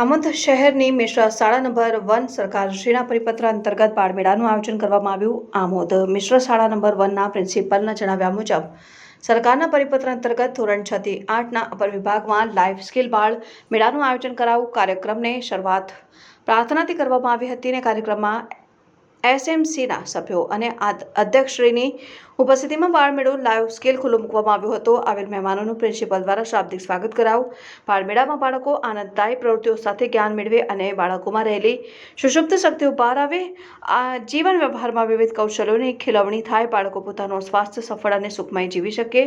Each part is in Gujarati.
આમોદ શહેરની મિશ્રા શાળા નંબર વન સરકારશ્રીના પરિપત્ર અંતર્ગત બાળમેળાનું આયોજન કરવામાં આવ્યું. આમોદ મિશ્ર શાળા નંબર વનના પ્રિન્સિપલના જણાવ્યા મુજબ, સરકારના પરિપત્ર અંતર્ગત ધોરણ છ થી આઠના અપર વિભાગમાં લાઈફ સ્કિલ બાળ મેળાનું આયોજન કરાવું કાર્યક્રમને શરૂઆત પ્રાર્થનાથી કરવામાં આવી હતી અને કાર્યક્રમમાં એસએમસીના સભ્યો અને અધ્યક્ષશ્રીની ઉપસ્થિતિમાં બાળમેળો લાઈવ સ્કેલ ખુલ્લો મૂકવામાં આવ્યો હતો. આવેલ મહેમાનોનું પ્રિન્સિપલ દ્વારા શાબ્દિક સ્વાગત કરાવું. બાળમેળામાં બાળકો આનંદદાયી પ્રવૃત્તિઓ સાથે જ્ઞાન મેળવે અને બાળકોમાં રહેલી સુષુપ્ત શક્તિઓ બહાર આવે આ જીવન વ્યવહારમાં વિવિધ કૌશલ્યોની ખીલવણી થાય. બાળકો પોતાનું સ્વાસ્થ્ય સફળ અને સુખમય જીવી શકે.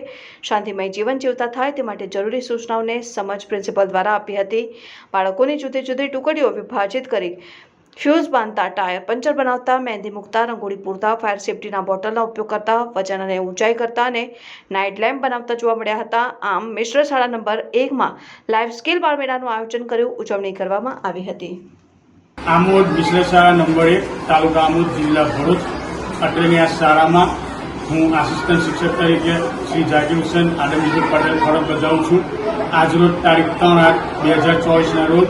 શાંતિમય જીવન જીવતા થાય તે માટે જરૂરી સૂચનાઓને સમજ પ્રિન્સિપલ દ્વારા આપી હતી. બાળકોની જુદી જુદી ટુકડીઓ વિભાજિત કરી ફ્યુઝ બાંધતા ટાયર પંચર બનાવતા મહેંદી મૂકતા, રંગોળી પૂરતા ફાયર સેફટીના બોટલનો ઉપયોગ કરતા, વજન અને ઊંચાઈ કરતા અને નાઇટ લેમ્પ બનાવતા જોવા મળ્યા હતા. આમ મિશ્ર શાળા નંબર એકમાં લાઈફ સ્કિલ બાળમેળાનું આયોજન કર્યું, ઉજવણી કરવામાં આવી હતી. આમોદ શાળા નંબર એક, તાલુકા આમોદ, જિલ્લા ભરૂચ. અત્રેની આ શાળામાં હું આસિસ્ટન્ટ શિક્ષક તરીકે શ્રી જાકીર હુસેન આદમજી પટેલ ફરજ બજાવું છું. આજરોજ તારીખ ત્રણ આઠ બે હજાર ચોવીસના રોજ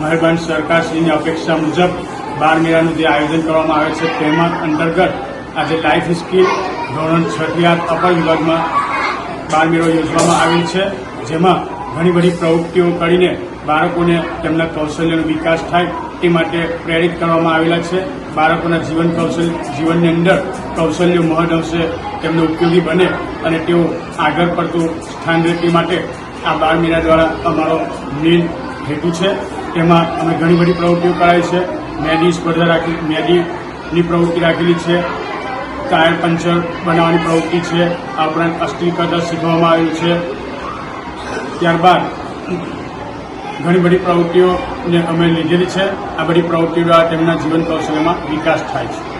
મહેરબાન સરકારશ્રીની અપેક્ષા મુજબ મેળાનું જે આયોજન કરવામાં આવે છે, તેમાં અંતર્ગત આજે લાઈફ સ્કીલ ધોરણ છ અપર વિભાગમાં મેળો યોજવામાં આવેલ છે, જેમાં ઘણી બધી પ્રવૃત્તિઓ કરીને બાળકોને તેમના કૌશલ્યનો વિકાસ થાય તે માટે પ્રેરિત કરવામાં આવેલા છે. બાળકોના જીવન કૌશલ્ય જીવનની અંદર કૌશલ્ય મહદ અંશે તેમને ઉપયોગી બને અને તેઓ આગળ પડતું સ્થાન રહે તે માટે આ બાળ દ્વારા અમારો મેન હેતુ છે. તેમાં અમે ઘણી બધી પ્રવૃત્તિઓ કરાવી છે. મેદી સ્પર્ધા રાખી મેદીની પ્રવૃત્તિ રાખેલી છે. ટાયર પંચર બનાવવાની પ્રવૃત્તિ છે. આ ઉપરાંત અસ્થિ કદર શીખવામાં આવ્યું છે. ત્યારબાદ ઘણી બધી પ્રવૃત્તિઓને અમે લીધેલી છે. આ બધી પ્રવૃત્તિઓ દ્વારા તેમના જીવન કૌશલ્યમાં વિકાસ થાય છે.